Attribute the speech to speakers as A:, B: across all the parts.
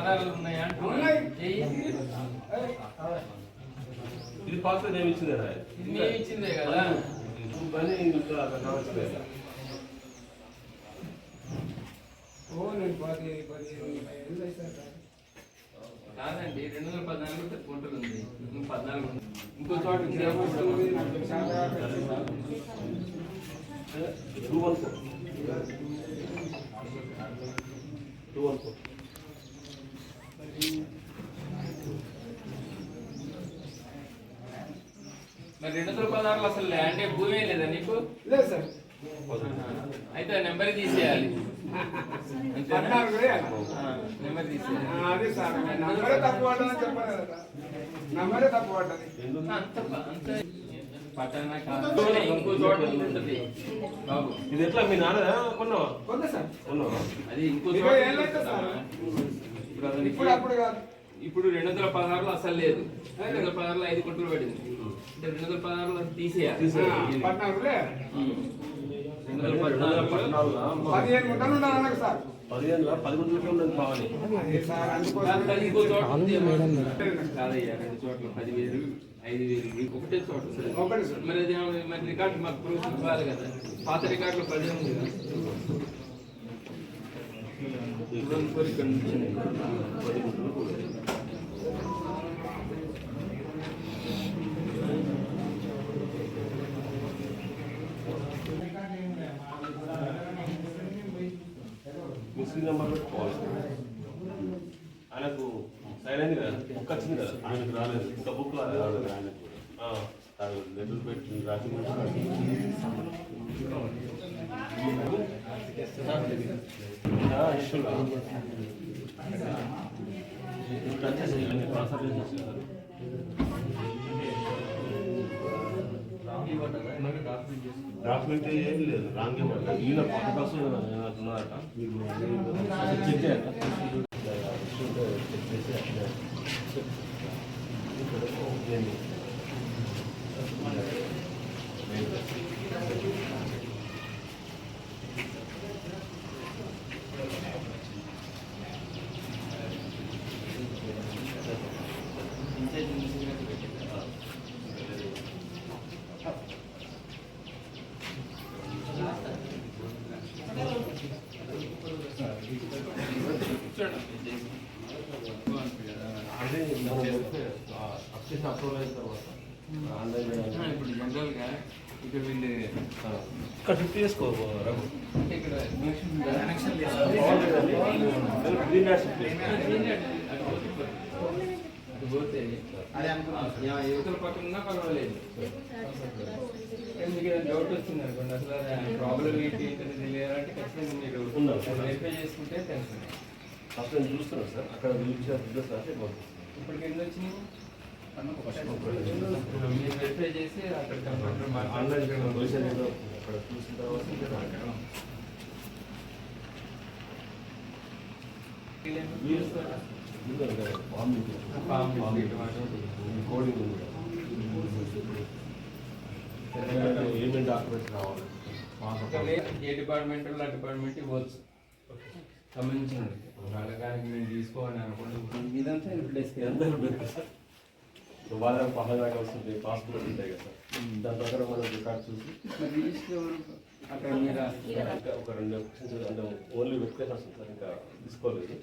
A: ఆధారాలు ఉన్నాయా?
B: ఇది పాస్ నేను ఇచ్చింది
A: ఇది ఇచ్చిందే కదా?
B: పని ఇంకా
C: ఓ నేను పది.
A: కాదండి రెండు వందల పద్నాలుగు గుంటలు ఉంది. ఇంకో పద్నాలుగు ఉంది. ఇంకో చోట.
B: Two one four two one four
A: మరి రెండు వందల పదహారులో అసలు ల్యాండ్ భూమే లేదా నీకు?
C: లేదు సార్.
A: అయితే ఆ నెంబర్ తీసేయాలి. నెంబర్ తీసేయాలి పట్టణ ఇంకో చోట ఉంటుంది. బాబు.
B: ఇది ఎట్లా? మీ నాన్న కొన్నావా?
C: కొంత సార్.
B: కొన్నావా?
A: అది ఇంకో చోట ఇప్పుడు
C: అప్పుడు కాదు.
A: ఇప్పుడు రెండు వందల పదహారులో అసలు లేదు. రెండు వందల పదహారులో ఐదు పడింది. అంటే రెండు వందల పదహారులో తీసేయాలి
C: ఆ, పద్నాలుగు వేయాలి.
A: ఉమ్. రెండు వందల
B: రెండు వందల
A: పద్నాలుగులో
B: పద్నాలుగులో
C: పదిహేను గుంటలు ఉండాలి అన్నకు సార్
B: పదిహేనులో పదకొండు గంటలు ఉన్నది కావాలి
C: అదే సార్
A: దాని
C: అందుకోసం
A: తల్లి ఇంకో చోట ఉంది ఏమో. కాదయ్యా రెండు చోట్ల పదివేలు ఐదు వేలు ఒకటే చోట ఉంది.
C: ఒకటే సార్.
A: మరి అది ఏమో- మరి రికార్డు మాకు ప్రూఫ్ ఇవ్వాలి కదా పాత రికార్డులో పది ఉంది కదా ఇవ్వని కోరిక
B: ముస్లిం నెంబర్ పెట్టుకోవాలి ఆయనకు సైన్ అయింది కదా? బుక్ వచ్చింది కదా? ఆయనకు రాలేదు. ఇంకా బుక్ రాలేదు. ఆయనకు లెటర్ పెట్టి రాసి డాక్యుమెంట్ ఏం లేదు రాంగే ఈయన కొత్త కోసం ఉన్నారట? చెక్ చేయాలి? అదే మనం అప్లికేషన్ అప్రూవల్ అయిన తర్వాత ఆన్లైన్
A: ఇప్పుడు జనరల్గా ఇక్కడ వీళ్ళు
B: ఇక్కడ ఫిఫ్టీ చేసుకో రఘు
A: ఇక్కడ
B: గ్రీన్ డాష్
A: పోతే యువతల పక్కన ఉన్నా పర్వాలేదు మీకు డౌట్ వచ్చింది అనుకోండి అసలు ప్రాబ్లం ఏంటి ఏంటని తెలియాలంటే ఖచ్చితంగా మీరు వెరిఫై చేసుకుంటే
B: తెలుసు అసలు చూస్తున్నాం సార్ అక్కడ చూపించిన అడ్రస్ రాసి పంపిస్తాను
A: ఇప్పటికి ఎన్ని వచ్చినాయి వెరిఫై చేసి అక్కడ కంప్యూటర్
B: ఆన్లైన్ అక్కడ చూసిన తర్వాత ఏమేమి డాక్యుమెంట్స్ కావాలి
A: ఏ డిపార్ట్మెంట్ ఆ డిపార్ట్మెంట్ ఇవ్వచ్చు సంబంధించినది వాళ్ళకి మేము తీసుకోవాలని అనుకుంటున్నాం మీదంతా డెస్క్
B: అందరూ ఉంటారు సార్ వాళ్ళ పహలాగా వస్తుంది పాస్పోర్ట్ ఉంటాయి కదా. సార్ దాని ప్రకారం మనం రికార్డ్ చూసి.
A: అక్కడ మీరు
B: ఒక రెండు అంటే ఓన్లీ వెరిఫికేషన్ వస్తుంది సార్ ఇంకా తీసుకోలేదు.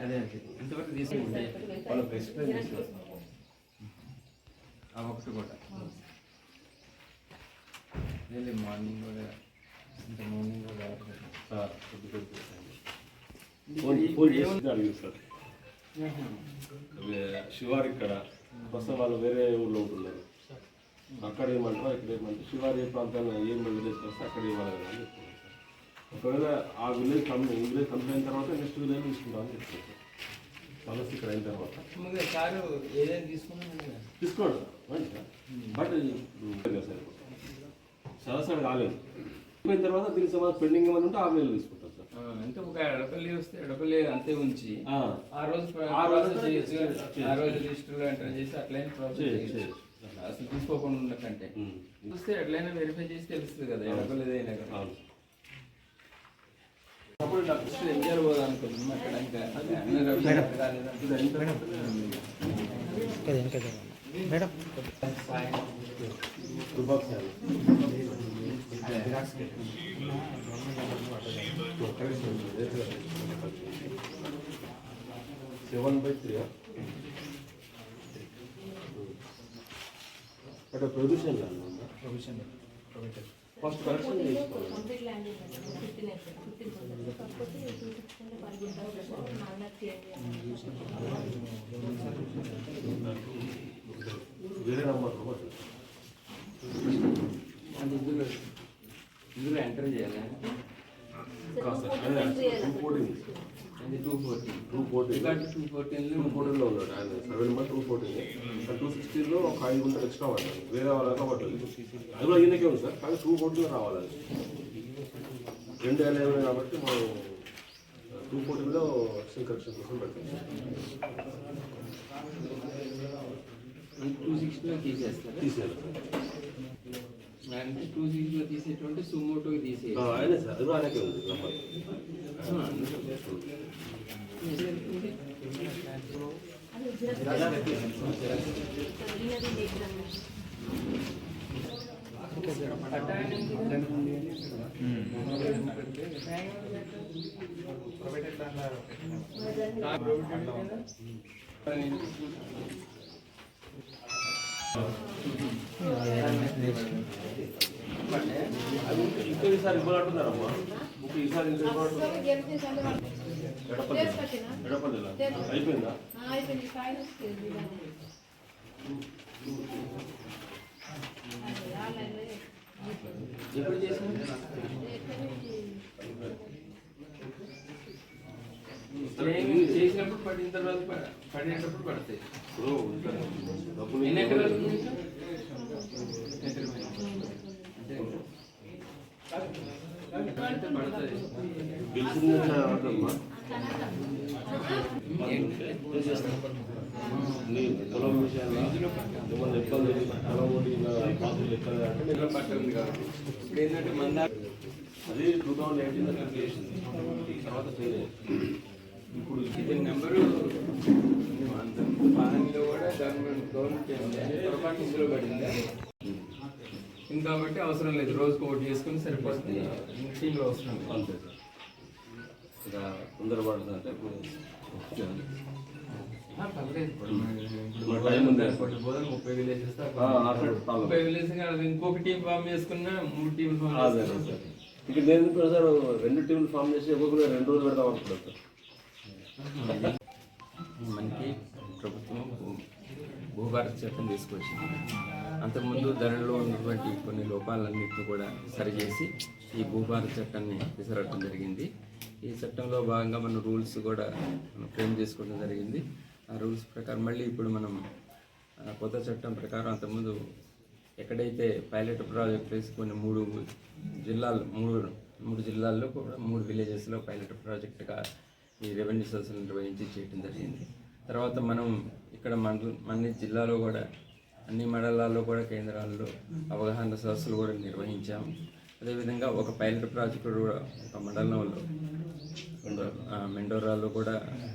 A: అదే ఇంతవరకు తీసుకుంటే
B: వాళ్ళకి ఎక్స్ప్లెయిన్ చేస్తున్నారు
A: ఆ ఒకటి కూడా లేదు మార్నింగ్ కూడా. ఇంత మార్నింగ్ కూడా
B: సార్ కొద్ది కొద్ది ఫోన్ ఫోన్ చేసి అడిగింది సార్. వే- శివారి ఇక్కడ ప్రస్తుతం వాళ్ళు వేరే ఊళ్ళో ఉంటున్నారు. అక్కడ ఏమంటారు ఇక్కడ ఏమంటారు. శివారి ప్రాంతాల్లో ఏం విలేజ్ వస్తే అక్కడ ఇవ్వాలి అని చెప్తున్నారు ఒకవేళ ఆ విలేజ్ కంప్లీట్ విలేజ్ కంప్లీట్ అయిన తర్వాత నెక్స్ట్ విలేజ్ తీసుకుంటామని చెప్తున్నారు సార్. సమస్య ఇక్కడ అయిన తర్వాత. తీసుకోండి బట్ సార్. సరసరి కాలేదు. అయిపోయిన తర్వాత దీనికి సంబంధించి పెండింగ్ ఏమైనా ఉంటే ఆ వేలు తీసుకుంటాం. సార్
A: అంటే ఒక ఎడపల్లి వస్తే ఎడపల్లి అంతే ఉంచి
B: ఆ,
A: రోజు
B: ఆ రోజు.
A: ఆ రోజు రిజిస్టర్ ఎంటర్ చేసి అట్లయినా ప్రాసెస్
B: చేయొచ్చు.
A: అసలు తీసుకోకుండా ఉండకంటే. చూస్తే ఎట్లయినా వెరిఫై చేసి తెలుస్తుంది కదా ఎడపల్లి ఏదైనా కదా అప్పుడు డాక్టర్ ఎంజిఆర్ పోదాం అనుకున్నాం అక్కడ ఇంకా?
D: మేడం.
B: సెవెన్ బై త్రీ అక్కడ ప్రొవిజన్ ఫస్ట్
E: ల్యాండ్ నాన్న
B: వేరే నెంబర్
A: అది ఇందులో ఇందులో ఎంటర్ చేయాలి
B: టూ ఫోర్టీన్
A: అది two fourteen
B: two fourteen
A: record two ఫోర్టీన్లో
B: టూ ఫోర్టీన్లో ఉన్నాడు ఆయన. Survey number two fourteen two సిక్స్టీన్లో ఒక ఐదు గుంటలు ఎక్స్ట్రా పడ్డాడు. వేరే వాళ్ళకి పడ్డది అది కూడా ఈయనకే ఉంది సార్ కానీ టూ ఫోర్టీన్లో రావాలి అది రెండు వేల ఇరవై కాబట్టి మనం టూ ఫోర్టీన్లో ఎక్స్టెన్ కరెక్షన్ కోసం పెట్టాం
A: టూ సిక్స్టీలో తీసేస్తారు?
B: తీసేయాలి
A: అంటే టూ సిక్స్టీలో తీసేటువంటి సుమోటోకి తీసేయాలి.
B: ఆయనే సార్ అది ఆయనకే ఉంది ఇంకా ఈసారి ఇవ్వాలంటున్నారమ్మా ఇంకా ఈసారి ఇంకా ఇవ్వాలంటున్నారు ఎడపల్లిలా అయిపోయిందా
E: అయిపోయింది ఫైనల్ స్టేజ్
A: ఎప్పుడు చేసిన చేసినప్పుడు పడిన తర్వాత ప- పడినప్పుడు పడతాయి
B: ఇప్పుడు ఇంకా డబ్బులు
A: ఎన్ని ఎకరాలు ఉంది
B: నీ పొలం ఏమన్నా ఇబ్బంది పొలం ఒకటి అంటే
A: కాబట్టి ఇప్పుడు ఏంటంటే మందా
B: అది టూ థౌజండ్ ఎయిటీన్ దాకా చేసింది తర్వాత ఇప్పుడు
A: ఇది నెంబరు పాలనలో కూడా గవర్నమెంట్ గవర్నమెంట్ ఏంటి పొరపాటు ఇందులో పడింది ఇంకా కాబట్టి అవసరం లేదు. రోజుకు ఒకటి చేసుకుని సరిపోతుంది. ఇంటిలో అవసరం లేదు.
B: అంతే సార్ ఇక తొందరపడుతుంది అంటే ఇప్పుడు
A: ఆ, పర్లేదు ఇప్పుడు మన- ఇప్పుడు
B: మన టైం ఉంది.
A: అనుకోండి, బోధన ముప్పై విలేజెస్
B: ఆ, అక్కడ ప్రాబ్లం.
A: ముప్పై విలేజ్ ఇంకొక టీం ఫామ్ చేసుకున్నా మూడు టీం ఫామ్
B: సార్ ఇక నేను సార్ రెండు టీంలు ఫామ్ చేసి ఒక్కొక్కరు రెండు రోజులు పెడదాం అనుకుంటాను సార్.
A: మనకి ప్రభుత్వం భూభారత చట్టం తీసుకొచ్చింది. అంతకుముందు ధరలో ఉన్నటువంటి కొన్ని లోపాలన్నింటినీ కూడా సరిచేసి ఈ భూభారత చట్టాన్ని తీసుకురావడం జరిగింది. ఈ చట్టంలో భాగంగా మన రూల్స్ కూడా మనం ఫ్రేమ్ చేసుకోవడం జరిగింది. ఆ రూల్స్ ప్రకారం మళ్ళీ ఇప్పుడు మనం కొత్త చట్టం ప్రకారం అంతకుముందు ఎక్కడైతే పైలట్ ప్రాజెక్ట్ వేసుకొని మూడు జిల్లాలు మూడు మూడు జిల్లాల్లో కూడా మూడు విలేజెస్లో పైలట్ ప్రాజెక్టుగా ఈ రెవెన్యూ సదస్సులు నిర్వహించి చేయడం జరిగింది. తర్వాత మనం ఇక్కడ మన మన జిల్లాలో కూడా అన్ని మండలాల్లో కూడా కేంద్రాల్లో అవగాహన సదస్సులు కూడా నిర్వహించాము అదేవిధంగా ఒక పైలట్ ప్రాజెక్టు కూడా ఒక మండలంలో మెండోరాలో కూడా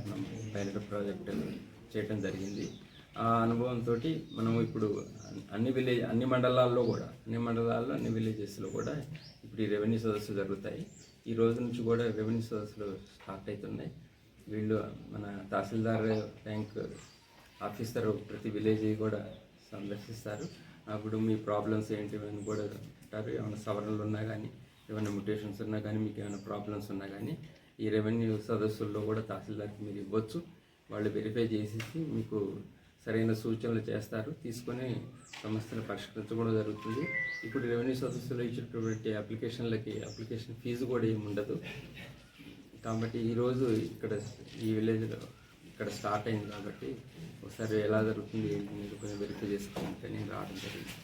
A: మనం పైలట్ ప్రాజెక్ట్ చేయడం జరిగింది. ఆ అనుభవంతో మనం ఇప్పుడు అన్ని విలేజ్ అన్ని మండలాల్లో కూడా అన్ని మండలాల్లో అన్ని విలేజెస్లో కూడా ఇప్పుడు ఈ రెవెన్యూ సదస్సులు జరుగుతాయి. ఈ రోజు నుంచి కూడా రెవెన్యూ సదస్సులు స్టార్ట్ అవుతున్నాయి. వీళ్ళు మన తహసీల్దార్ బ్యాంక్ ఆఫీసర్ ప్రతి విలేజ్ కూడా సందర్శిస్తారు. అప్పుడు మీ ప్రాబ్లమ్స్ ఏంటి అని కూడా అంటారు. ఏమైనా సవరణలు ఉన్నా కానీ ఏమైనా మ్యూటేషన్స్ ఉన్నా కానీ మీకు ఏమైనా ప్రాబ్లమ్స్ ఉన్నా కానీ ఈ రెవెన్యూ సదస్సుల్లో కూడా తహసీల్దార్కి మీరు ఇవ్వచ్చు. వాళ్ళు వెరిఫై చేసేసి మీకు సరైన సూచనలు చేస్తారు. తీసుకొని సమస్యను పరిష్కరించడం జరుగుతుంది. ఇప్పుడు రెవెన్యూ సదస్సులో ఇచ్చినటువంటి అప్లికేషన్లకి అప్లికేషన్ ఫీజు కూడా ఏమి ఉండదు కాబట్టి ఈరోజు ఇక్కడ ఈ విలేజ్లో ఇక్కడ స్టార్ట్ అయింది కాబట్టి ఒకసారి ఎలా జరుగుతుంది ఏంటి మీరు కొంచెం వెరిఫై చేసుకోవాలంటే నేను రావడం జరిగింది.